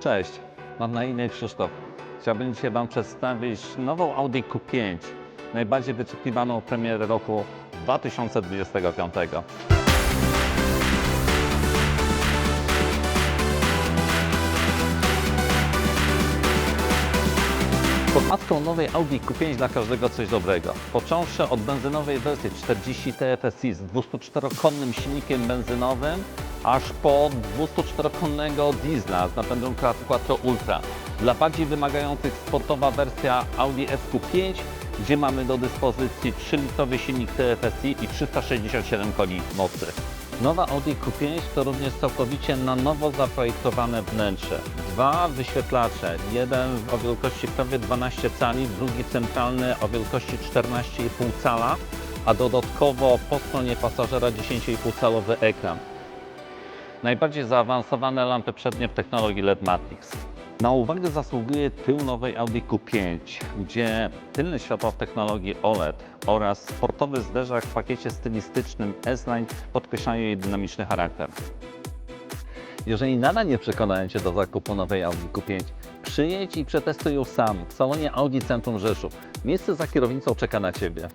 Cześć, mam na imię Krzysztof. Chciałbym dzisiaj Wam przedstawić nową Audi Q5, najbardziej wyczekiwaną premierę roku 2025. Pod matką nowej Audi Q5 dla każdego coś dobrego. Począwszy od benzynowej wersji 40 TFSI z 204-konnym silnikiem benzynowym, aż po 204-konnego diesla z napędem Quattro Ultra. Dla bardziej wymagających sportowa wersja Audi SQ5, gdzie mamy do dyspozycji 3-litrowy silnik TFSI i 367 koni mocy. Nowa Audi Q5 to również całkowicie na nowo zaprojektowane wnętrze. Dwa wyświetlacze, jeden o wielkości prawie 12 cali, drugi centralny o wielkości 14,5 cala, a dodatkowo po stronie pasażera 10,5 calowy ekran. Najbardziej zaawansowane lampy przednie w technologii LED Matrix. Na uwagę zasługuje tył nowej Audi Q5, gdzie tylne światła w technologii OLED oraz sportowy zderzak w pakiecie stylistycznym S-Line podkreślają jej dynamiczny charakter. Jeżeli nadal nie przekonałem Cię do zakupu nowej Audi Q5, przyjedź i przetestuj ją sam w salonie Audi Centrum Rzeszów. Miejsce za kierownicą czeka na Ciebie.